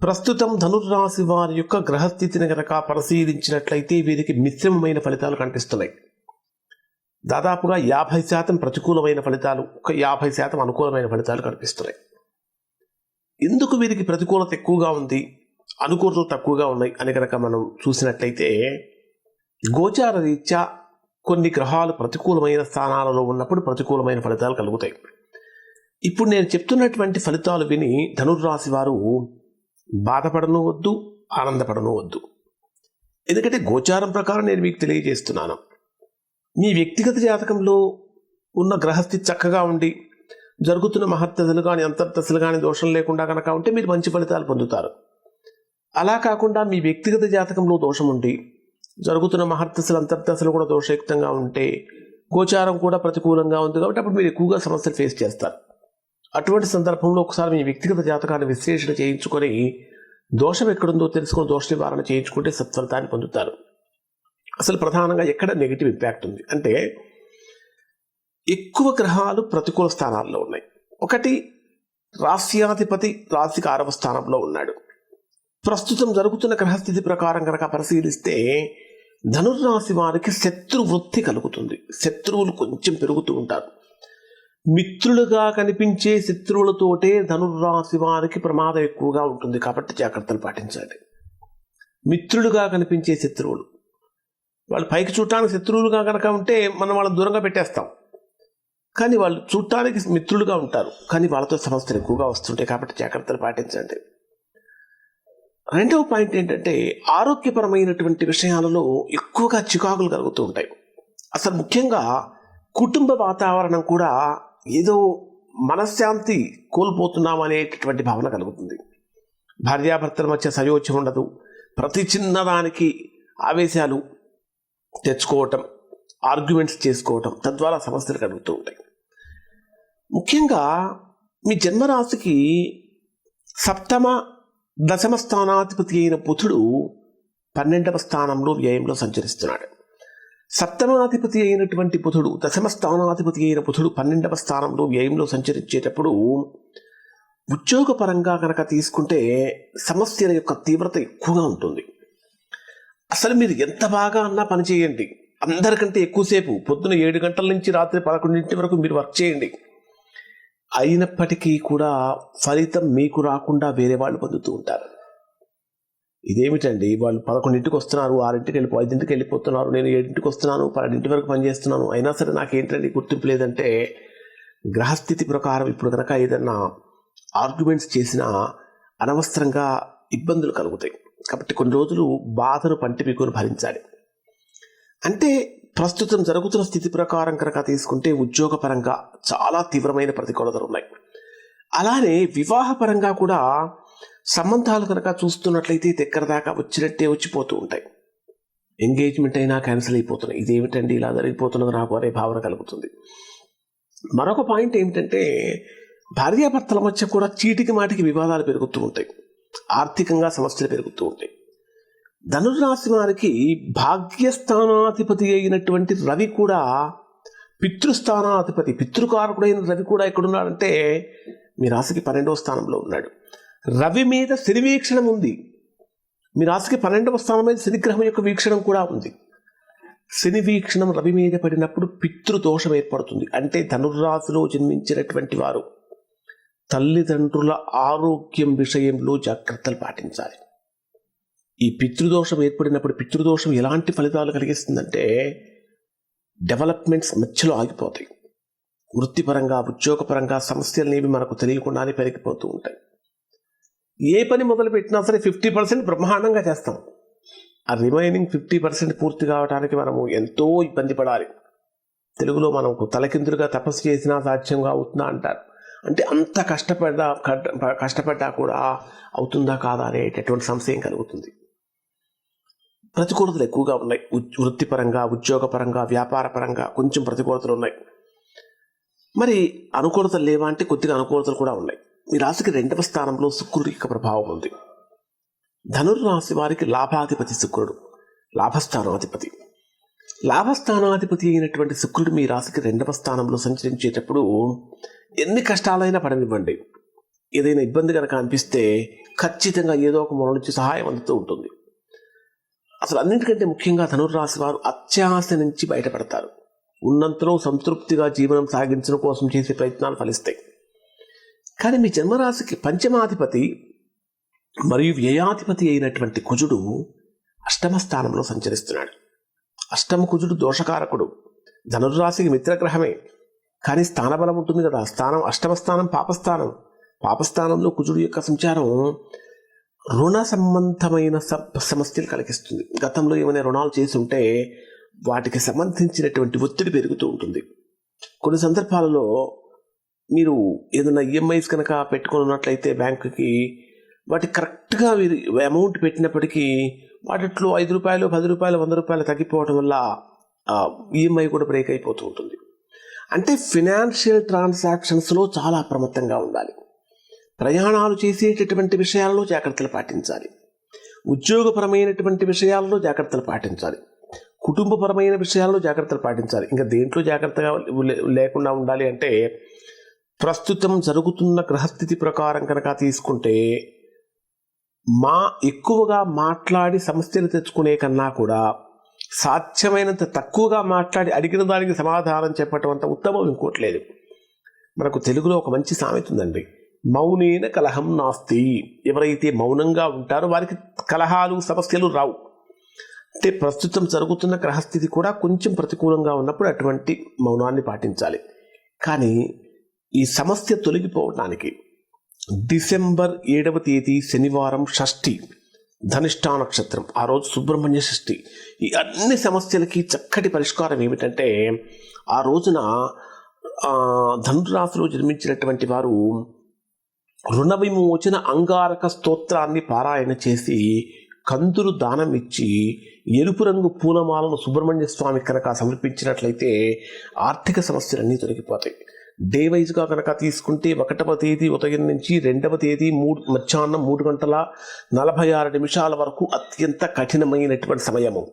ప్రస్తుతం ధనుర్రాశి వారి యొక్క గ్రహస్థితిని గనక పరిశీలించినట్లయితే వీరికి మిశ్రమమైన ఫలితాలు కనిపిస్తున్నాయి. దాదాపుగా యాభై శాతం ప్రతికూలమైన ఫలితాలు ఒక యాభై శాతం అనుకూలమైన ఫలితాలు కనిపిస్తున్నాయి. ఎందుకు వీరికి ప్రతికూలత ఎక్కువగా ఉంది అనుకూలతలు తక్కువగా ఉన్నాయి అని కనుక మనం చూసినట్లయితే గోచార రీత్యా కొన్ని గ్రహాలు ప్రతికూలమైన స్థానాలలో ఉన్నప్పుడు ప్రతికూలమైన ఫలితాలు కలుగుతాయి. ఇప్పుడు నేను చెప్తున్నటువంటి ఫలితాలు విని ధనుర్రాశి వారు బాధపడను వద్దు ఆనందపడను వద్దు ఎందుకంటే గోచారం ప్రకారం నేను మీకు తెలియజేస్తున్నాను. మీ వ్యక్తిగత జాతకంలో ఉన్న గ్రహస్థితి చక్కగా ఉండి జరుగుతున్న మహత్తశలు కానీ అంతర్దశలు కానీ దోషం లేకుండా కనుక ఉంటే మీరు మంచి ఫలితాలు పొందుతారు. అలా కాకుండా మీ వ్యక్తిగత జాతకంలో దోషం ఉండి జరుగుతున్న మహర్దశలు అంతర్దశలు కూడా దోషయుక్తంగా ఉంటే గోచారం కూడా ప్రతికూలంగా ఉంది కాబట్టి అప్పుడు మీరు ఎక్కువగా సమస్యలు ఫేస్ చేస్తారు. అటువంటి సందర్భంలో ఒకసారి మీ వ్యక్తిగత జాతకాన్ని విశ్లేషణ చేయించుకొని దోషం ఎక్కడుందో తెలుసుకుని దోష నివారణ చేయించుకుంటే సత్ఫలితాన్ని పొందుతారు. అసలు ప్రధానంగా ఎక్కడ నెగిటివ్ ఇంపాక్ట్ ఉంది? అంటే ఎక్కువ గ్రహాలు ప్రతికూల స్థానాల్లో ఉన్నాయి. ఒకటి రాష్ట్రాధిపతి రాశికి ఆరవ స్థానంలో ఉన్నాడు. ప్రస్తుతం జరుగుతున్న గ్రహస్థితి ప్రకారం కనుక పరిశీలిస్తే ధనుర్రాశి వారికి శత్రు వృత్తి కలుగుతుంది. శత్రువులు కొంచెం పెరుగుతూ ఉంటారు. మిత్రులుగా కనిపించే శత్రువులతోటే ధనుర్రాశి వారికి ప్రమాదం ఎక్కువగా ఉంటుంది కాబట్టి జాగ్రత్తలు పాటించాలి. మిత్రులుగా కనిపించే శత్రువులు. వాళ్ళు పైకి చూడటానికి శత్రువులుగా కనుక ఉంటే మనం వాళ్ళని దూరంగా పెట్టేస్తాం. కానీ వాళ్ళు చూడటానికి మిత్రులుగా ఉంటారు. కానీ వాళ్ళతో సమస్యలు ఎక్కువగా వస్తుంటాయి కాబట్టి జాగ్రత్తలు పాటించండి. రెండవ పాయింట్ ఏంటంటే ఆరోగ్యపరమైనటువంటి విషయాలలో ఎక్కువగా చికాకులు కలుగుతూ ఉంటాయి. అసలు ముఖ్యంగా కుటుంబ వాతావరణం కూడా ఏదో మనశ్శాంతి కోల్పోతున్నాం అనేటటువంటి భావన కలుగుతుంది. భార్యాభర్తల మధ్య సయోధ్యం ఉండదు. ప్రతి చిన్నదానికి ఆవేశాలు తెచ్చుకోవటం ఆర్గ్యుమెంట్స్ చేసుకోవటం తద్వారా సమస్యలు కలుగుతూ ఉంటాయి. ముఖ్యంగా మీ జన్మరాశికి సప్తమ దశమ స్థానాధిపతి అయిన బుధుడు పన్నెండవ స్థానంలో వ్యయంలో సంచరిస్తున్నాడు. సప్తమాధిపతి అయినటువంటి బుధుడు దశమ స్థానాధిపతి అయిన బుధుడు పన్నెండవ స్థానంలో వ్యయంలో సంచరించేటప్పుడు ఉద్యోగపరంగా కనుక తీసుకుంటే సమస్యల యొక్క తీవ్రత ఎక్కువగా ఉంటుంది. అసలు మీరు ఎంత బాగా అన్నా పని చేయండి. అందరికంటే ఎక్కువసేపు పొద్దున ఏడు గంటల నుంచి రాత్రి పదకొండింటి వరకు మీరు వర్క్ చేయండి. అయినప్పటికీ కూడా ఫలితం మీకు రాకుండా వేరే వాళ్ళు పొందుతూ ఉంటారు. ఇదేమిటండి? వాళ్ళు పదకొండింటికి వస్తున్నారు ఆరింటికి వెళ్ళి ఐదింటికి వెళ్ళిపోతున్నారు నేను ఏడింటికి వస్తున్నాను పన్నెండింటి వరకు పనిచేస్తున్నాను. అయినా సరే నాకేంటండి గుర్తింపు లేదంటే గ్రహస్థితి ప్రకారం ఇప్పుడు కనుక ఏదన్నా ఆర్గ్యుమెంట్స్ చేసినా అనవసరంగా ఇబ్బందులు కలుగుతాయి. కాబట్టి కొన్ని రోజులు బాధను పంటి మీకు భరించాలి. అంటే ప్రస్తుతం జరుగుతున్న స్థితి ప్రకారం కనుక తీసుకుంటే ఉద్యోగపరంగా చాలా తీవ్రమైన ప్రతికూలతలు ఉన్నాయి. అలానే వివాహపరంగా కూడా సంబంధాలు కనుక చూస్తున్నట్లయితే దగ్గర దాకా వచ్చినట్టే వచ్చిపోతూ ఉంటాయి. ఎంగేజ్మెంట్ అయినా క్యాన్సిల్ అయిపోతున్నాయి. ఇదేమిటండి? ఇలా జరిగిపోతున్నది నాకు అనే భావన కలుగుతుంది. మరొక పాయింట్ ఏమిటంటే భార్యాభర్తల మధ్య కూడా చీటికి మాటికి వివాదాలు పెరుగుతూ ఉంటాయి. ఆర్థికంగా సమస్యలు పెరుగుతూ ఉంటాయి. ధనుర్రాశి వారికి భాగ్యస్థానాధిపతి అయినటువంటి రవి కూడా పితృస్థానాధిపతి పితృకారకుడైన రవి కూడా ఎక్కడున్నాడంటే మీ రాశికి పన్నెండవ స్థానంలో ఉన్నాడు. రవి మీద శని వీక్షణం ఉంది. మీ రాశికి పన్నెండవ స్థానం మీద శనిగ్రహం యొక్క వీక్షణం కూడా ఉంది. శని వీక్షణం రవి మీద పడినప్పుడు పితృదోషం ఏర్పడుతుంది. అంటే ధనుర్రాశిలో జన్మించినటువంటి వారు తల్లిదండ్రుల ఆరోగ్యం విషయంలో జాగ్రత్తలు పాటించాలి. ఈ పితృదోషం ఏర్పడినప్పుడు పితృదోషం ఎలాంటి ఫలితాలు కలిగిస్తుందంటే డెవలప్మెంట్స్ మధ్యలో ఆగిపోతాయి. వృత్తిపరంగా ఉద్యోగపరంగా సమస్యలనేవి మనకు తెలియకుండానే పెరిగిపోతూ ఉంటాయి. ఏ పని మొదలు పెట్టినా సరే ఫిఫ్టీ పర్సెంట్ బ్రహ్మాండంగా చేస్తాం. ఆ రిమైనింగ్ ఫిఫ్టీ పర్సెంట్ పూర్తి కావడానికి మనము ఎంతో ఇబ్బంది పడాలి. తెలుగులో మనకు తలకిందులుగా తపస్సు చేసినా సాధ్యంగా అవుతుందా అంటారు. అంటే అంత కష్టపడ్డా కష్టపడ్డా కూడా అవుతుందా కాదా అనేటటువంటి సంశయం కలుగుతుంది. ప్రతికూలతలు ఎక్కువగా ఉన్నాయి. వృత్తిపరంగా ఉద్యోగపరంగా వ్యాపారపరంగా కొంచెం ప్రతికూలతలు ఉన్నాయి. మరి అనుకూలతలు లేవా అంటే కొద్దిగా అనుకూలతలు కూడా ఉన్నాయి. మీ రాశికి రెండవ స్థానంలో శుక్రుడి యొక్క ప్రభావం ఉంది. ధనుర్రాశి వారికి లాభాధిపతి శుక్రుడు లాభస్థానాధిపతి. లాభస్థానాధిపతి అయినటువంటి శుక్రుడు మీ రాశికి రెండవ స్థానంలో సంచరించేటప్పుడు ఎన్ని కష్టాలైనా పడనివ్వండి. ఏదైనా ఇబ్బంది కనుక అనిపిస్తే ఖచ్చితంగా ఏదో ఒక మూల నుంచి సహాయం అందుతూ ఉంటుంది. అసలు అన్నింటికంటే ముఖ్యంగా ధనుర్రాశి వారు అత్యాశ నుంచి బయటపడతారు. ఉన్నంతలో సంతృప్తిగా జీవనం సాగించడం కోసం చేసే ప్రయత్నాలు ఫలిస్తాయి. కానీ మీ జన్మరాశికి పంచమాధిపతి మరియు వ్యయాధిపతి అయినటువంటి కుజుడు అష్టమ స్థానంలో సంచరిస్తున్నాడు. అష్టమ కుజుడు దోషకారకుడు. ధనుర్రాశికి మిత్రగ్రహమే. కానీ స్థానబలం ఉంటుంది కదా. స్థానం అష్టమ స్థానం పాపస్థానం. పాపస్థానంలో కుజుడు యొక్క సంచారం రుణ సంబంధమైన సమస్యలు కలిగిస్తుంది. గతంలో ఏమైనా రుణాలు చేసి ఉంటే వాటికి సంబంధించినటువంటి ఒత్తిడి పెరుగుతూ ఉంటుంది. కొన్ని సందర్భాలలో మీరు ఏదైనా ఈఎంఐస్ కనుక పెట్టుకొని ఉన్నట్లయితే బ్యాంకుకి వాటి కరెక్ట్గా మీరు అమౌంట్ పెట్టినప్పటికీ వాటిలో ఐదు రూపాయలు పది రూపాయలు వంద రూపాయలు తగ్గిపోవడం వల్ల ఈఎంఐ కూడా బ్రేక్ అయిపోతూ ఉంటుంది. అంటే ఫినాన్షియల్ ట్రాన్సాక్షన్స్లో చాలా అప్రమత్తంగా ఉండాలి. ప్రయాణాలు చేసేటటువంటి విషయాల్లో జాగ్రత్తలు పాటించాలి. ఉద్యోగపరమైనటువంటి విషయాల్లో జాగ్రత్తలు పాటించాలి. కుటుంబపరమైన విషయాల్లో జాగ్రత్తలు పాటించాలి. ఇంకా దేంట్లో జాగ్రత్తగా లేకుండా ఉండాలి అంటే ప్రస్తుతం జరుగుతున్న గ్రహస్థితి ప్రకారం కనుక తీసుకుంటే మా ఎక్కువగా మాట్లాడి సమస్యలు తెచ్చుకునే కన్నా కూడా సాధ్యమైనంత తక్కువగా మాట్లాడి అడిగిన దానికి సమాధానం చెప్పటం అంత ఉత్తమం ఇంకోటి లేదు. మనకు తెలుగులో ఒక మంచి సామెత ఉందండి. మౌనేన కలహం నాస్తి. ఎవరైతే మౌనంగా ఉంటారో వారికి కలహాలు సమస్యలు రావు. అంటే ప్రస్తుతం జరుగుతున్న గ్రహస్థితి కూడా కొంచెం ప్రతికూలంగా ఉన్నప్పుడు అటువంటి మౌనాన్ని పాటించాలి. కానీ ఈ సమస్య తొలగిపోవడానికి డిసెంబర్ ఏడవ తేదీ శనివారం షష్ఠి ధనిష్టా నక్షత్రం ఆ రోజు సుబ్రహ్మణ్య షష్ఠి. ఈ అన్ని సమస్యలకి చక్కటి పరిష్కారం ఏమిటంటే ఆ రోజున ధనురాశిలో జన్మించినటువంటి వారు రుణ విమోచన అంగారక స్తోత్రాన్ని పారాయణ చేసి కందులు దానం ఇచ్చి ఎరుపు రంగు పూలమాలను సుబ్రహ్మణ్య స్వామి కనుక సమర్పించినట్లయితే ఆర్థిక సమస్యలన్నీ తొలగిపోతాయి. డే వైజ్గా కనుక తీసుకుంటే ఒకటవ తేదీ ఉదయం నుంచి రెండవ తేదీ మూడు మధ్యాహ్నం మూడు గంటల నలభై ఆరు నిమిషాల వరకు అత్యంత కఠినమైనటువంటి సమయము.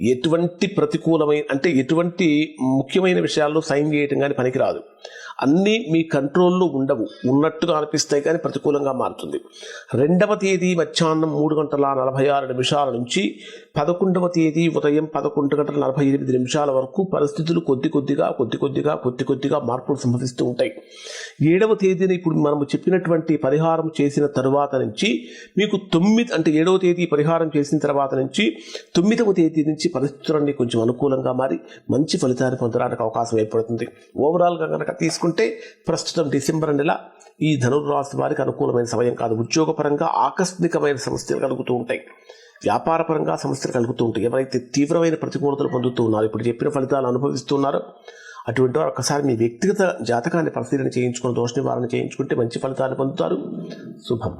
ఎటువంటి ప్రతికూలమైన అంటే ఎటువంటి ముఖ్యమైన విషయాల్లో సైన్ చేయటం కానీ పనికిరాదు. అన్నీ మీ కంట్రోల్లో ఉండవు. ఉన్నట్టుగా అనిపిస్తాయి కానీ ప్రతికూలంగా మారుతుంది. రెండవ తేదీ మధ్యాహ్నం మూడు గంటల నలభై ఆరు నిమిషాల నుంచి పదకొండవ తేదీ ఉదయం పదకొండు గంటల నలభై ఎనిమిది నిమిషాల వరకు పరిస్థితులు కొద్ది కొద్దిగా కొద్ది కొద్దిగా కొద్ది కొద్దిగా మార్పులు సంభవిస్తూ ఉంటాయి. ఏడవ తేదీన ఇప్పుడు మనము చెప్పినటువంటి పరిహారం చేసిన తరువాత నుంచి మీకు తొమ్మిది అంటే ఏడవ తేదీ పరిహారం చేసిన తర్వాత నుంచి తొమ్మిదవ తేదీ నుంచి పరిస్థితులన్నీ కొంచెం అనుకూలంగా మారి మంచి ఫలితాన్ని పొందడానికి అవకాశం ఏర్పడుతుంది. ఓవరాల్గా కనుక తీసుకుంటే ప్రస్తుతం డిసెంబర్ నెల ఈ ధనుర్రాశి వారికి అనుకూలమైన సమయం కాదు. ఉద్యోగపరంగా ఆకస్మికమైన సమస్యలు కలుగుతూ ఉంటాయి. వ్యాపారపరంగా సమస్యలు కలుగుతూ ఉంటాయి. ఎవరైతే తీవ్రమైన ప్రతికూలతలు పొందుతూ ఉన్నారు ఇప్పుడు చెప్పిన ఫలితాలు అనుభవిస్తున్నారో అటువంటి వారు ఒకసారి మీ వ్యక్తిగత జాతకాన్ని పరిశీలన చేయించుకుని దోష నివారణ చేయించుకుంటే మంచి ఫలితాన్ని పొందుతారు. శుభం.